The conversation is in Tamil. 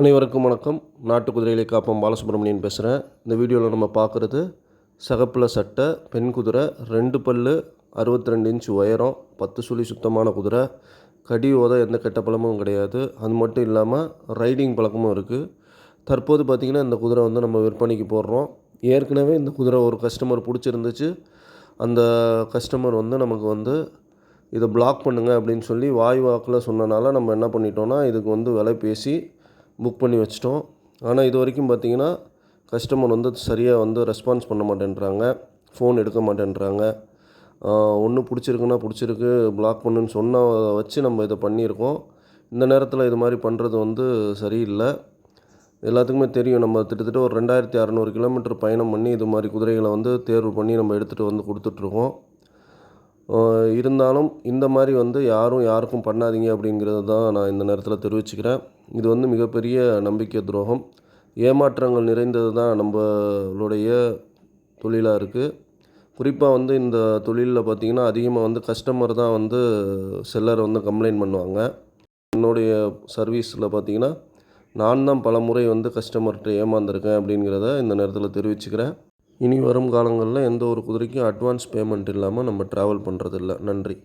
அனைவருக்கும் வணக்கம். நாட்டு குதிரைகளை காப்போம். பாலசுப்ரமணியன் பேசுகிறேன் இந்த வீடியோவில் நம்ம பார்க்குறது சகப்பில் சட்டை பெண் குதிரை ரெண்டு பல்லு அறுபத்தி ரெண்டு இன்ச் உயரம் பத்து சுழி சுத்தமான குதிரை கடி ஓத எந்த கெட்ட பழமும் கிடையாது. அது மட்டும் இல்லாமல் ரைடிங் பழக்கமும் இருக்குது தற்போது பார்த்திங்கன்னா இந்த குதிரை வந்து நம்ம விற்பனைக்கு போடுறோம். ஏற்கனவே இந்த குதிரை ஒரு கஸ்டமர் பிடிச்சிருந்துச்சு. அந்த கஸ்டமர் வந்து நமக்கு வந்து இதை பிளாக் பண்ணுங்க அப்படின்னு சொல்லி வாய் வாக்கில் சொன்னனால நம்ம என்ன பண்ணிட்டோம்னா இதுக்கு வந்து விலை பேசி புக் பண்ணி வச்சிட்டோம். ஆனால் இது வரைக்கும் பார்த்தீங்கன்னா கஸ்டமர் வந்து சரியாக வந்து ரெஸ்பான்ஸ் பண்ண மாட்டேன்றாங்க. ஃபோன் எடுக்க மாட்டேன்றாங்க. ஒன்று பிடிச்சிருக்குன்னா பிடிச்சிருக்கு பிளாக் பண்ணுன்னு சொன்ன வச்சு நம்ம இதை பண்ணியிருக்கோம். இந்த நேரத்தில் இது மாதிரி பண்ணுறது வந்து சரியில்லை. எல்லாத்துக்குமே தெரியும் நம்ம கிட்டத்தட்ட ஒரு ரெண்டாயிரத்தி அறநூறு கிலோமீட்டர் பயணம் பண்ணி இது மாதிரி குதிரைகளை வந்து தேர்வு பண்ணி நம்ம எடுத்துகிட்டு வந்து கொடுத்துட்ருக்கோம் இருந்தாலும் இந்த மாதிரி வந்து யாரும் யாருக்கும் பண்ணாதீங்க அப்படிங்கிறது தான் நான் இந்த நேரத்தில் தெரிவிச்சுக்கிறேன். இது வந்து மிகப்பெரிய நம்பிக்கை துரோகம். ஏமாற்றங்கள் நிறைந்தது தான் நம்மளுடைய தொழிலாக இருக்குது குறிப்பாக வந்து இந்த தொழிலில் பார்த்திங்கன்னா அதிகமாக வந்து கஸ்டமர் தான் வந்து செல்லர் வந்து கம்ப்ளைண்ட் பண்ணுவாங்க. என்னுடைய சர்வீஸில் பார்த்திங்கன்னா நான் தான் பல முறை வந்து கஸ்டமர்கிட்ட ஏமாந்துருக்கேன் அப்படிங்கிறத இந்த நேரத்தில் தெரிவிச்சுக்கிறேன். இனி வரும் காலங்களில் எந்த ஒரு குதிரைக்கும் அட்வான்ஸ் பேமெண்ட் இல்லாமல் நம்ம ட்ராவல் பண்ணுறதில்ல நன்றி.